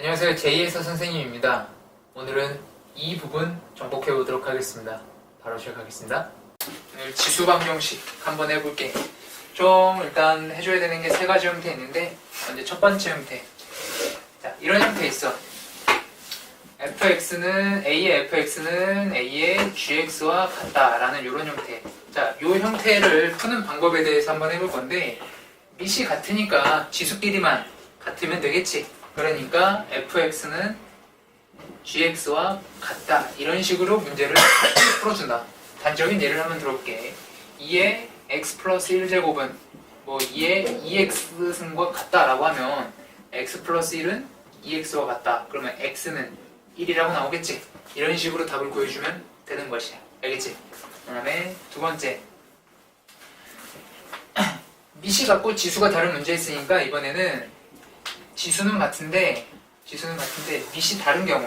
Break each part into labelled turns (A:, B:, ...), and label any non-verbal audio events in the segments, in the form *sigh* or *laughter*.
A: 안녕하세요. 제이에서 선생님입니다. 오늘은 이 부분 정복해 보도록 하겠습니다. 바로 시작하겠습니다. 오늘 지수 방정식 한번 해볼게. 좀 일단 해줘야 되는 게 세 가지 형태 있는데 먼저 첫 번째 형태. 자, 이런 형태 있어. fx는 a의 fx는 a의 gx와 같다라는 이런 형태. 자, 이 형태를 푸는 방법에 대해서 한번 해볼 건데 밑이 같으니까 지수끼리만 같으면 되겠지. 그러니까 fx는 gx와 같다. 이런 식으로 문제를 *coughs* 풀어준다. 단적인 예를 한번 들어볼게. 2의 x 플러스 1제곱은 뭐 2의 2x승과 같다라고 하면 x 플러스 1은 2x와 같다. 그러면 x는 1이라고 나오겠지. 이런 식으로 답을 구해주면 되는 것이야. 알겠지? 그 다음에 두 번째. *coughs* 미시 갖고 지수가 다른 문제 있으니까 이번에는 지수는 같은데 지수는 같은데 밑이 다른 경우.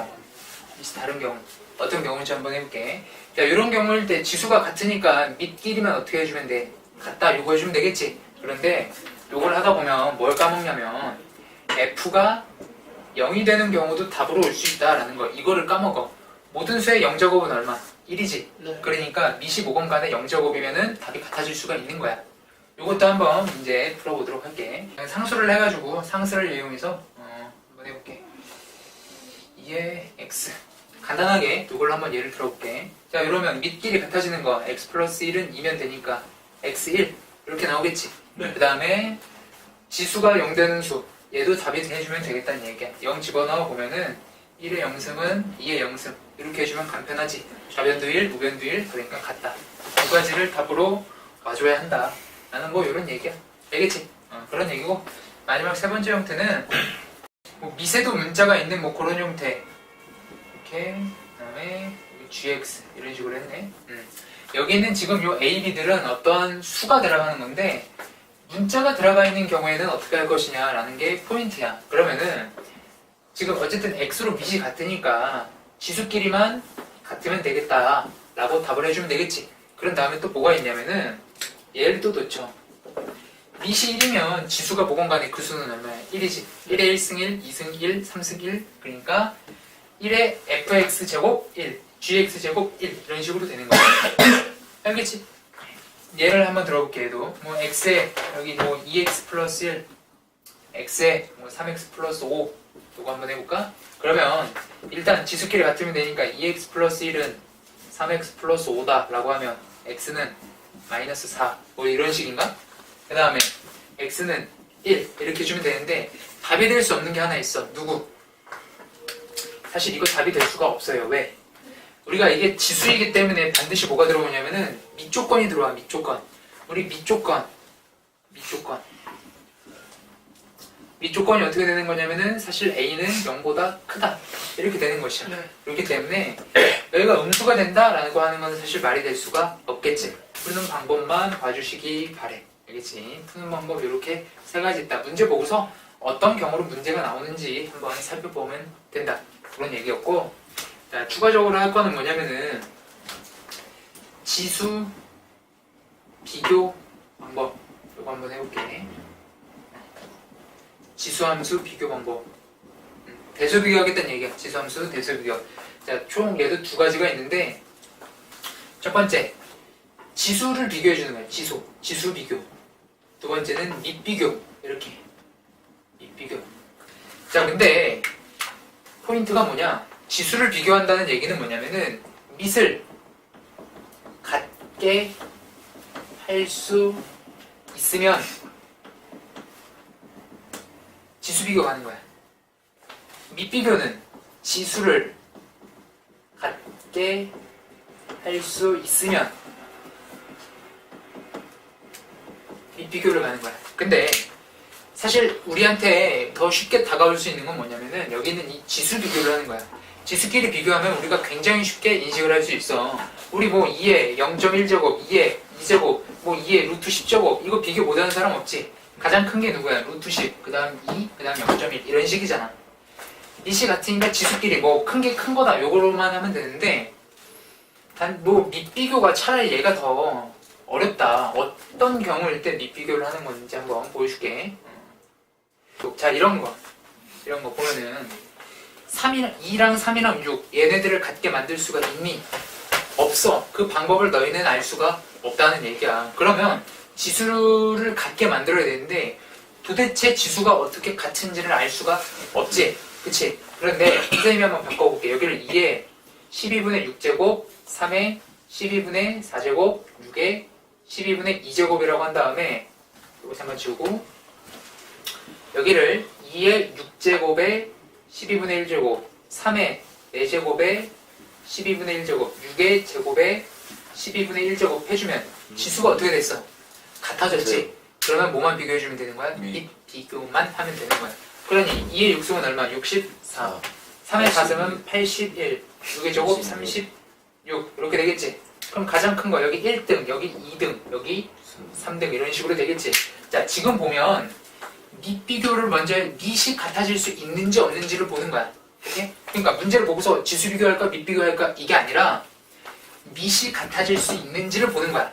A: 밑이 다른 경우. 어떤 경우인지 한번 해볼게. 자 이런 경우일 때 지수가 같으니까 밑끼리만 어떻게 해주면 돼? 같다. 요거 해주면 되겠지? 그런데 요걸 하다 보면 뭘 까먹냐면 f가 0이 되는 경우도 답으로 올 수 있다라는 거. 이거를 까먹어. 모든 수의 0제곱은 얼마? 1이지?
B: 네.
A: 그러니까 밑이 모건 간에 0제곱이면은 답이 같아질 수가 있는 거야 요것도 한번 문제 풀어보도록 할게. 상수를 해가지고 상수를 이용해서 어, 한번 해볼게. 2의 x. 간단하게 이걸로 한번 예를 들어볼게. 자, 이러면 밑끼리 같아지는 거 x 플러스 1은 2면 되니까 x1 이렇게 나오겠지.
B: 네.
A: 그 다음에 지수가 0 되는 수. 얘도 답이 해주면 되겠다는 얘기야. 0 집어넣어 보면은 1의 0승은 2의 0승. 이렇게 해주면 간편하지. 좌변도 1, 우변도 1. 그러니까 같다. 두 가지를 답으로 와줘야 한다. 나는 뭐 이런 얘기야. 알겠지? 어, 그런 얘기고 마지막 세 번째 형태는 뭐 미세도 문자가 있는 뭐 그런 형태. 이렇게 그다음에 gx 이런 식으로 했네. 음. 여기는 지금 요 a, b들은 어떠한 수가 들어가는 건데 문자가 들어가 있는 경우에는 어떻게 할 것이냐라는 게 포인트야. 그러면은 지금 어쨌든 x로 밑이 같으니까 지수끼리만 같으면 되겠다라고 답을 해주면 되겠지. 그런 다음에 또 뭐가 있냐면은 얘를 또 놓죠. 밑이 1이면 지수가 모건간에 그 수는 얼마야? 1이지. 1에 1승 1, 2승 1, 3승 1. 그러니까 1에 fx 제곱 1, gx 제곱 1 이런 식으로 되는 거야. *coughs* 알겠지? 예를 한번 들어볼게 얘도. 뭐 x에 여기 뭐 2x 플러스 1, x에 뭐 3x 플러스 5 이거 한번 해볼까? 그러면 일단 지수끼리 같으면 되니까 2x 플러스 1은 3x 플러스 5다 라고 하면 x는 마이너스 4. 뭐 이런 식인가? 그 다음에 x는 1. 이렇게 주면 되는데 답이 될 수 없는 게 하나 있어. 누구? 사실 이거 답이 될 수가 없어요. 왜? 우리가 이게 지수이기 때문에 반드시 뭐가 들어오냐면은 밑조건이 들어와. 밑조건. 우리 밑조건. 밑조건. 밑조건이 어떻게 되는 거냐면은 사실 a는 0보다 크다. 이렇게 되는 것이야.
B: 네.
A: 그렇기 때문에 여기가 음수가 된다라고 하는 건 사실 말이 될 수가 없겠지. 푸는 방법만 봐주시기 바래. 알겠지? 푸는 방법 이렇게 세 가지 있다. 문제 보고서 어떤 경우로 문제가 나오는지 한번 살펴보면 된다. 그런 얘기였고, 자, 추가적으로 할 거는 뭐냐면은 지수 비교 방법 이거 한번 해볼게. 지수함수 비교 방법. 음, 대수 비교하겠다는 얘기야. 지수함수 대수 비교. 자, 총 얘도 두 가지가 있는데 첫 번째 지수를 비교해 주는 거야. 지수. 지수 비교. 두 번째는 밑 비교. 이렇게. 밑 비교. 자, 근데 포인트가 뭐냐? 지수를 비교한다는 얘기는 뭐냐면은 밑을 같게 할 수 있으면 지수 비교가 하는 거야. 밑 비교는 지수를 같게 할 수 있으면 비교를 가는 거야. 근데 사실 우리한테 더 쉽게 다가올 수 있는 건 뭐냐면은 여기는 이 지수 비교를 하는 거야. 지수끼리 비교하면 우리가 굉장히 쉽게 인식을 할 수 있어. 우리 뭐 2에 0.1제곱, 2에 2제곱, 뭐 2에 루트 10제곱 이거 비교 못하는 사람 없지. 가장 큰 게 누구야? 루트 10, 그 다음 2, 그 다음 0.1 이런 식이잖아. 이시 같으니까 지수끼리 뭐 큰 게 큰 거다 요거로만 하면 되는데 단 뭐 밑비교가 차라리 얘가 더 어렵다. 어떤 경우일 때 밑비교를 하는 건지 한번 보여줄게. 자 이런 거 이런 거 보면은 3이, 2랑 3이랑 6 얘네들을 같게 만들 수가 있니? 없어. 그 방법을 너희는 알 수가 없다는 얘기야. 그러면 지수를 같게 만들어야 되는데 도대체 지수가 어떻게 같은지를 알 수가 없지. 그치? 그런데 선생님이 한번 바꿔볼게. 여기를 2에 12분의 6제곱, 3에 12분의 4제곱, 6에 12분의 2제곱이라고 한 다음에 이거 잠깐 지우고 여기를 2의 6제곱에 12분의 1제곱, 3의 4제곱에 12분의 1제곱, 6의 제곱에 12분의 1제곱 해주면 지수가 어떻게 됐어? 같아졌지? 그러면 뭐만 비교해주면 되는 거야?
B: 네.
A: 이 비교만 하면 되는 거야. 그러니 2의 6승은 얼마? 64. 3의 4승은 81. 6의 제곱 36. 이렇게 되겠지? 그럼 가장 큰 거 여기 1등, 여기 2등, 여기 3등 이런 식으로 되겠지? 자, 지금 보면 밑 비교를 먼저 밑이 같아질 수 있는지 없는지를 보는 거야. 그러니까 문제를 보고서 지수 비교할까 밑 비교할까 이게 아니라 밑이 같아질 수 있는지를 보는 거야.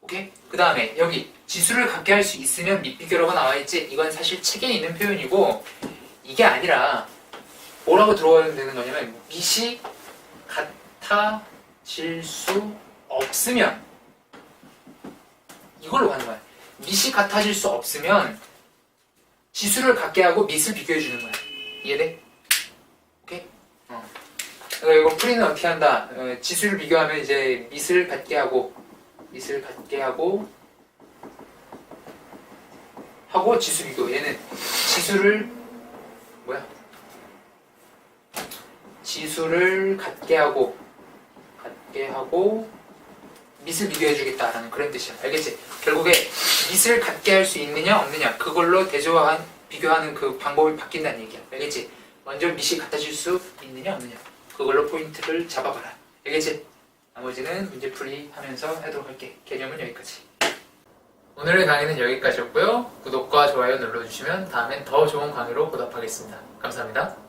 A: 오케이? 그 다음에 여기 지수를 같게 할 수 있으면 밑 비교라고 나와 있지. 이건 사실 책에 있는 표현이고 이게 아니라 뭐라고 들어가야 되는 거냐면 밑이 같아질 수 없으면 이걸로 가는 거야. 밑이 같아질 수 없으면 지수를 갖게 하고 밑을 비교해 주는 거야. 이해돼? 오케이? 어. 이거 풀이는 어떻게 한다? 어, 지수를 비교하면 이제 밑을 갖게 하고 밑을 갖게 하고 하고 지수 비교. 얘는 지수를 뭐야? 지수를 갖게 하고 갖게 하고 밑을 비교해 주겠다라는 그런 뜻이야. 알겠지? 결국에 밑을 갖게 할 수 있느냐 없느냐 그걸로 대조한 비교하는 그 방법이 바뀐다는 얘기야. 알겠지? 먼저 밑이 같아질 수 있느냐 없느냐 그걸로 포인트를 잡아봐라. 알겠지? 나머지는 문제 풀이 하면서 하도록 할게. 개념은 여기까지. 오늘의 강의는 여기까지였고요. 구독과 좋아요 눌러주시면 다음엔 더 좋은 강의로 보답하겠습니다. 감사합니다.